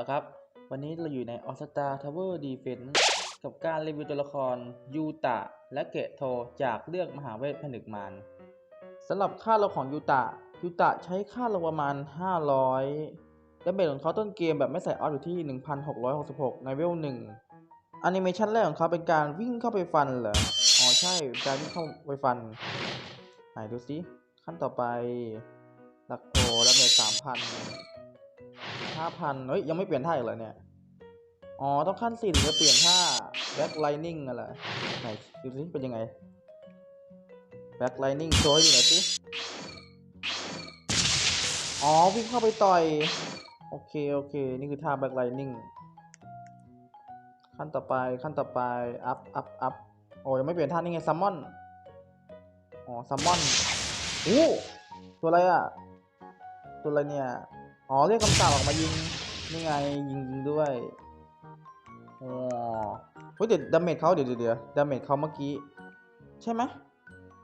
แล้วครับ วันนี้เราอยู่ใน All Star Tower Defense กับการรีวิวตัวละครยูตะและเกะโทจากเรื่องมหาเวทผนึกมารสำหรับค่าเราของยูตะยูตะใช้ค่าเราประมาณ 500ดาเมจของเขาต้นเกมแบบไม่ใส่ออฟอยู่ที่ 1666 ในเวล1แอนิเมชันแรกของเขาเป็นการวิ่งเข้าไปฟันเหรอ อ๋อใช่การวิ่งเข้าไปฟัน ไหนดูสิขั้นต่อไปหลักโอแล้วเมจสามพัน ห้าพันเฮ้ย ยังไม่เปลี่ยนท่าอีกเหรอเนี่ย อ๋อ ต้องขั้นสี่ถึงจะเปลี่ยนท่า back lightning อะไรไหนดูสิเป็นยังไง back lightning โชว์ให้ดูหน่อยสิ อ๋อวิ่งเข้าไปต่อย โอเค โอเค นี่คือท่า back lightning ขั้นต่อไปขั้นต่อไป up up up โอ้ยังไม่เปลี่ยนท่านี่ไง summon อ๋อ summon อู้ตัวอะไรอะ ตัวอะไรเนี่ย อ๋อเรียกคำสาปออกมายิงนี่ไงยิงยิงด้วยอ๋อเฮ้ยเดี๋ยวดาเมจเขาเดี๋ยวเดี๋ยวดาเมจเขาเมื่อกี้ ใช่ไหม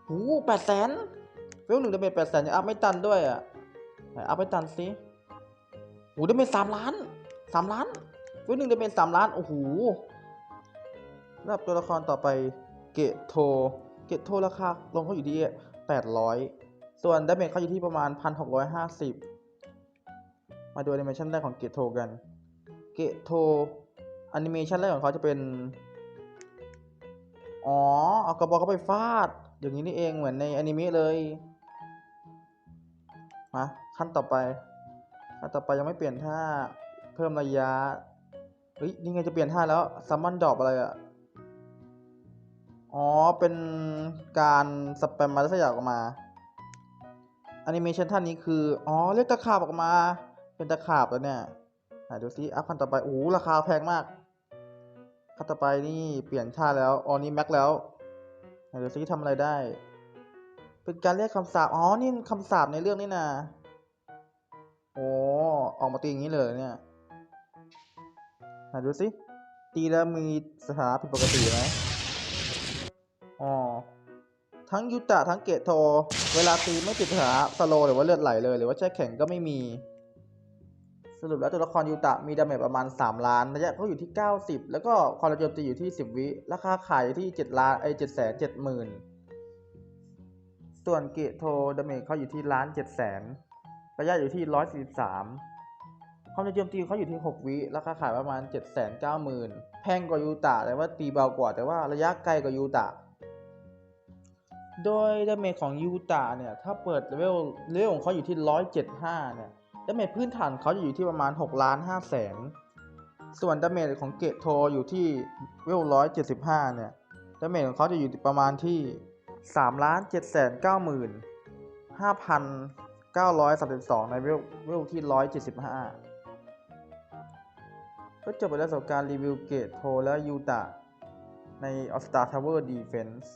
หูแปดแสนเวลหนึ่งดาเมจแปดแสนยังอัพไม่ตันด้วยอะไหนอัพไม่ตันสิหูดาเมจสามล้านสามล้านเวลหนึ่งดาเมจสามล้านโอ้โหระดับตัวละครต่อไปเกะโท เกะโทราคาลงเขาอยู่ที่แปดร้อยส่วนดาเมจเขาอยู่ที่ประมาณพันหกร้อยห้าสิบ มาดูแอนิเมชันแรกของเกะโทกันเกะโทแอนิเมชันแรกของเขาจะเป็น อ๋อ เอากระบอกเขาไปฟาด อย่างนี้นี่เองเหมือนในอนิเมะเลยมาขั้นต่อไปขั้นต่อไปยังไม่เปลี่ยนท่าเพิ่มระยะเฮ้ยนี่ไงจะเปลี่ยนท่าแล้วซัมมอนดรอปอะไรอะอ๋อ เป็นการสแปมมาแล้วสักอย่างออกมาแอนิเมชันท่านนี้คือ อ๋อ เรียกตะขาบออกมา เป็นตะขาบแล้วเนี่ยไหนดูซิอัพขั้นต่อไปโอ้โหราคาแพงมากขั้นต่อไปนี่เปลี่ยนท่าแล้วอ๋อนี่แม็กแล้วไหนดูซิทำอะไรได้ เป็นการเรียกคำสาปอ๋อนี่คำสาปในเรื่องนี่นะโอ้ออกมาตีอย่างนี้เลยเนี่ยไหนดูซิตีแล้วมีสถานะผิดปกติไหมอ๋อทั้งยุตะทั้งเกตโท เวลาตีไม่ติดสถานะสโลหรือว่าเลือดไหลเลย หรือว่าแช่แข็งก็ไม่มี รุปแล้วตัวละครยูตะมีดาเมจประมาณ 3 ล้านระยะเขาอยู่ที่ 90 แล้วก็ความระยะโจมตีอยู่ที่ 10 วิ ราคาขายอยู่ที่ 7 ล้านไอ้7แสน7หมื่นส่วนเกตโทดาเมจเขาอยู่ที่ล้าน7แสนระยะอยู่ที่ 143 ความระยะโจมตีเขาอยู่ที่ 6 วิ ราคาขายประมาณ 7 9 0 0 0 0 แพงกว่ายูตะแต่ว่าตีเบากว่า แต่ว่าระยะไกลกว่ายูตะโดยดาเมจของยูตะเนี่ย ถ้าเปิดเลเวลเลเวลของเขาอยู่ที่ 175 เนี่ย ดาเมจพื้นฐานเขาจะอยู่ที่ประมาณ6ล้าน5แสนส่วนดาเมจของเกตโทอยู่ที่เวล175เจ็ดสิบห้าเนี่ยดาเมจของเขาจะอยู่ประมาณที่3ล้าน7แสน9หมื่น5,932ในเวลเวลที่175ก็จบไปแล้วสำหรับการรีวิวเกตโทและยูตะใน All Star Tower Defense